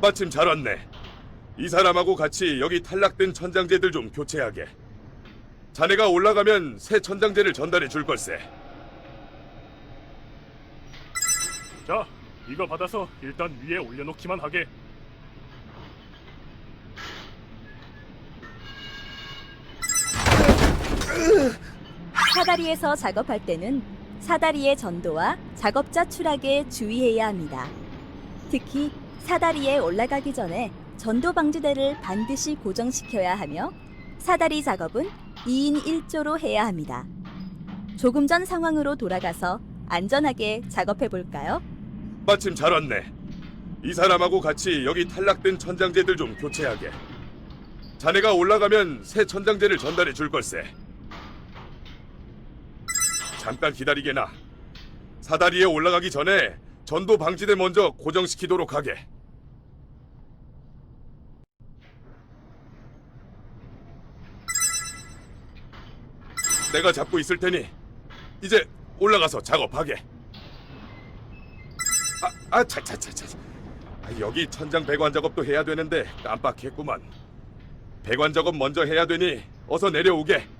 마침 잘 왔네. 이 사람하고 같이 여기 탈락된 천장제들 좀 교체하게. 자네가 올라가면 새 천장제를 전달해 줄 걸세. 자, 이거 받아서 일단 위에 올려놓기만 하게. 사다리에서 작업할 때는 사다리의 전도와 작업자 추락에 주의해야 합니다. 특히 사다리에 올라가기 전에 전도 방지대를 반드시 고정시켜야 하며 사다리 작업은 2인 1조로 해야 합니다. 조금 전 상황으로 돌아가서 안전하게 작업해 볼까요? 마침 잘 왔네. 이 사람하고 같이 여기 탈락된 천장제들 좀 교체하게. 자네가 올라가면 새 천장제를 전달해 줄 걸세. 잠깐 기다리게나. 사다리에 올라가기 전에 전도 방지대 먼저 고정시키도록 하게. 내가 잡고 있을 테니 이제 올라가서 작업하게. 아, 아, 차차차차. 아, 여기 천장 배관 작업도 해야 되는데 깜빡했구만. 배관 작업 먼저 해야 되니 어서 내려오게.